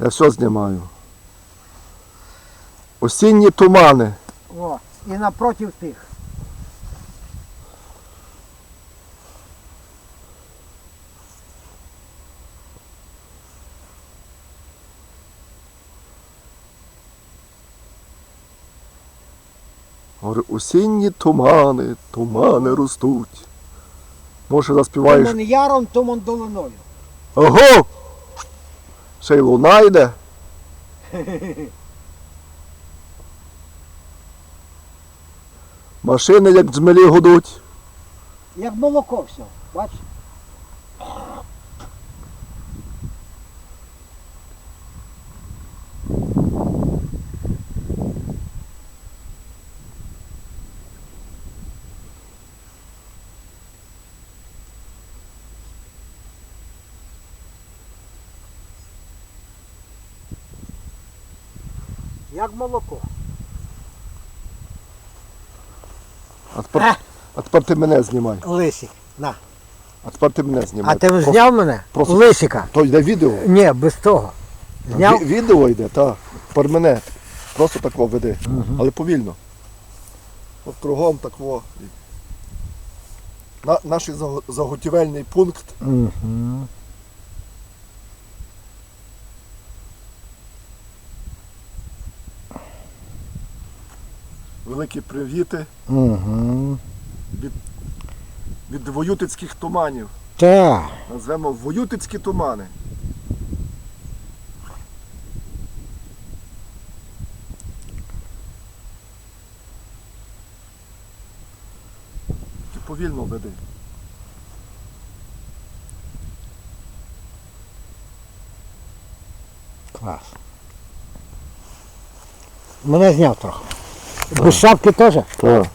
Я все знімаю. Осінні тумани. О, і напротив тих. Говорю, осінні тумани, тумани ростуть. Може заспіваєш. Туман яром, туман долиною. Ого! Ще й луна йде. Машини як джмелі гудуть. Як молоко все. Бач? Як молоко. А тепер, а тепер ти мене знімай. Лисик. На. А тепер ти мене знімай. А ти Просто- зняв мене? просто- Лисика. То йде відео. Ні, без того. Зняв? Ві- відео йде, так. Тепер мене. Просто тако веди. Але повільно. От кругом такого. На, наш заго- заготівельний пункт. Угу. Великі привіти Угу. від воютицьких туманів. Так. Назвемо воютицькі тумани. Ти повільно веди. Клас. Мене зняв трохи. Без шапки теж? Так.